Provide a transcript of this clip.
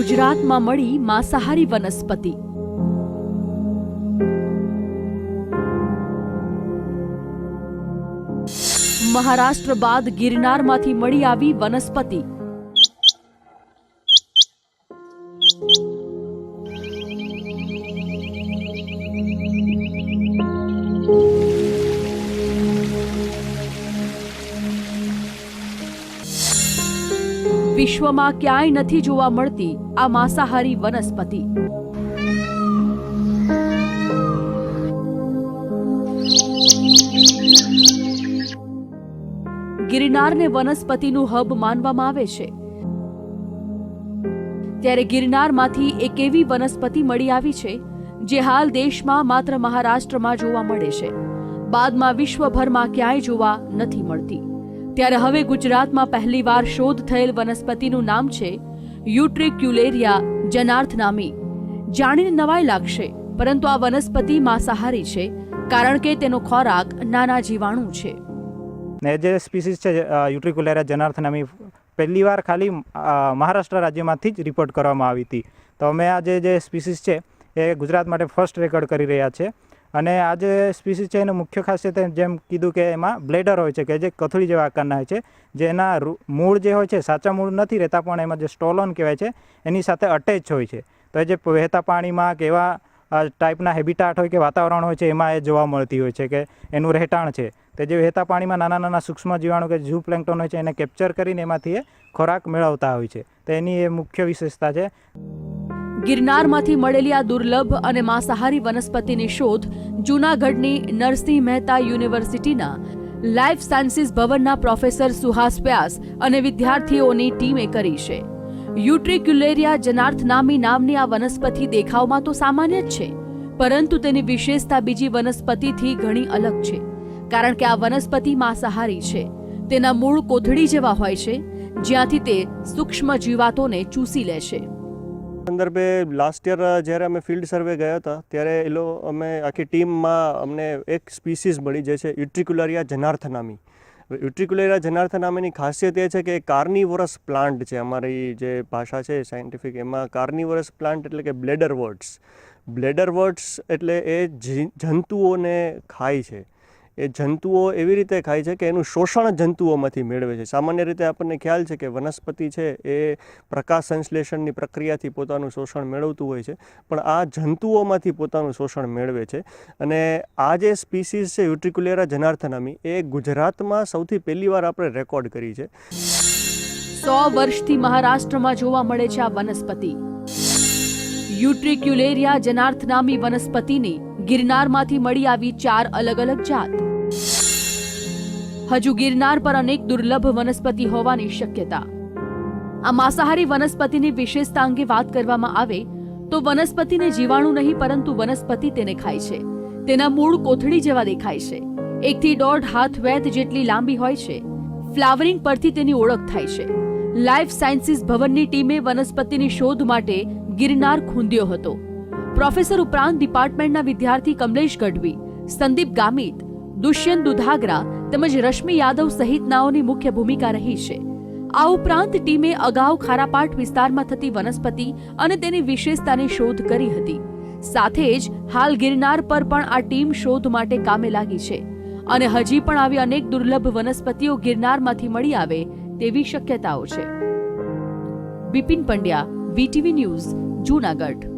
ગુજરાતમાં મળી માંસાહારી વનસ્પતિ. મહારાષ્ટ્ર બાદ ગિરનારમાંથી મળી આવી વનસ્પતિ. વિશ્વમાં ક્યાંય નથી જોવા મળતી આ માંસાહારી વનસ્પતિ. ગિરનારને વનસ્પતિનું હબ માનવામાં આવે છે. ત્યારે ગિરનારમાંથી એક એવી વનસ્પતિ મળી આવી છે, જે હાલ દેશમાં માત્ર મહારાષ્ટ્રમાં જોવા મળે છે. બાદમાં વિશ્વભરમાં ક્યાંય જોવા નથી મળતી. ત્યારે હવે ગુજરાતમાં પહેલીવાર શોધ થયેલ વનસ્પતિનું નામ છે યુટ્રિક્યુલેરિયા જનાર્થ નામી જાણીને નવાઈ લાગશે, પરંતુ આ વનસ્પતિ માંસાહારી છે, કારણ કે તેનો ખોરાક નાના જીવાણુ છે. ને જે સ્પીસીસ છે યુટ્રિક્યુલેરિયા જનાર્થ નામી પહેલી વાર ખાલી મહારાષ્ટ્ર રાજ્યમાંથી જ રિપોર્ટ કરવામાં આવી હતી. તો અમે આ જે જે સ્પીસીસ છે, એ ગુજરાત માટે ફર્સ્ટ રેકોર્ડ કરી રહ્યા છે. અને આ જે સ્પીસીસ છે, એનું મુખ્ય ખાસિયત જેમ કીધું કે એમાં બ્લેડર હોય છે, કે જે કથળી જેવા આકારના હોય છે જેના મૂળ જે હોય છે, સાચા મૂળ નથી રહેતા, પણ એમાં જે સ્ટોલોન કહેવાય છે, એની સાથે અટેચ હોય છે. તો એ જે વહેતા પાણીમાં કે એવા ટાઈપના હેબિટાટ હોય કે વાતાવરણ હોય છે, એમાં એ જોવા મળતી હોય છે કે એનું રહેઠાણ છે. તે જે વહેતા પાણીમાં નાના નાના સૂક્ષ્મ જીવાણુ કે ઝૂ પ્લેન્કટોન હોય છે, એને કેપ્ચર કરીને એમાંથી એ ખોરાક મેળવતા હોય છે. તો એની એ મુખ્ય વિશેષતા છે. ગિરનારમાંથી મળેલી આ દુર્લભ અને માંસાહારી વનસ્પતિની શોધ જૂનાગઢની નરસિંહ મહેતા યુનિવર્સિટીના લાઈફ સાયન્સીસ ભવનના પ્રોફેસર સુહાસ વ્યાસ અને વિદ્યાર્થીઓની ટીમે કરી છે. યુટ્રિક્યુલેરિયા જનાર્થ નામી નામની આ વનસ્પતિ દેખાવમાં તો સામાન્ય જ છે, પરંતુ તેની વિશેષતા બીજી વનસ્પતિથી ઘણી અલગ છે, કારણ કે આ વનસ્પતિ માંસાહારી છે. તેના મૂળ કોથળી જેવા હોય છે, જ્યાંથી તે સૂક્ષ્મ જીવાતોને ચૂસી લે છે. સંદર્ભે લાસ્ટ યર જ્યારે અમે ફિલ્ડ સર્વે ગયા હતા, ત્યારે એ લો, અમે આખી ટીમમાં અમને એક સ્પીસીસ મળી, જે છે યુટ્રિક્યુલરિયા જનાર્થનામી નામી યુટ્રિક્યુલરિયા જનાર્થ નામીની ખાસિયત એ છે કે કાર્નિવરસ પ્લાન્ટ છે, અમારી જે ભાષા છે સાયન્ટિફિક એમાં કાર્નિવોરસ પ્લાન્ટ એટલે કે બ્લેડર વર્ડ્સ બ્લેડર વર્ડ્સ એટલે એ જંતુઓને ખાય છે. એ જંતુઓ એવી રીતે ખાય છે કે એનું શોષણ જંતુઓમાંથી મેળવે છે. સામાન્ય રીતે આપણને ખ્યાલ છે કે વનસ્પતિ છે એ પ્રકાશ સંશ્લેષણની પ્રક્રિયાથી પોતાનું શોષણ મેળવતું હોય છે, પણ આ જંતુઓમાંથી પોતાનું શોષણ મેળવે છે. અને આ જે સ્પીસીસ છે યુટ્રિક્યુલેરા જનાર્થનામી, એ ગુજરાતમાં સૌથી પહેલી વાર આપણે રેકોર્ડ કરી છે. સો વર્ષથી મહારાષ્ટ્રમાં જોવા મળે છે આ વનસ્પતિ. યુટ્રિક્યુલેરિયા જનાર્થનામી વનસ્પતિની ગિરનારમાંથી મળી આવી ચાર અલગ અલગ જાત. હજુ ગિરનાર પર અનેક દુર્લભ વનસ્પતિ હોવાની શક્યતા. આ માંસાહારી વનસ્પતિની વિશેષતા અંગે વાત કરવામાં આવે, તો વનસ્પતિને જીવાણુ નહીં, પરંતુ વનસ્પતિ તેને ખાય છે. તેના મૂળ કોથળી જેવા દેખાય છે. એકથી દોઢ હાથ વેત જેટલી લાંબી હોય છે. ફ્લાવરિંગ પરથી તેની ઓળખ થાય છે. લાઈફ સાયન્સીસ ભવનની ટીમે વનસ્પતિની શોધ માટે ગિરનાર ખૂંદ્યો હતો. પ્રોફેસર ઉપરાંત ડિપાર્ટમેન્ટના વિદ્યાર્થી કમલેશ ગઢવી, સંદીપ ગામિત દુષ્યંત દુધાગરા તેમજ રશ્મિ યાદવ સહિતનાઓની મુખ્ય ભૂમિકા રહી છે. આ ઉપરાંત ટીમે અગાઉ ખારાપાટ વિસ્તારમાં થતી વનસ્પતિ અને તેની વિશેષતાની શોધ કરી હતી. સાથે જ હાલ ગિરનાર પર પણ આ ટીમ શોધ માટે કામે લાગી છે અને હજી પણ આવી અનેક દુર્લભ વનસ્પતિઓ ગિરનારમાંથી મળી આવે તેવી શક્યતાઓ છે. Bipin Pandya, VTV news, Junagadh.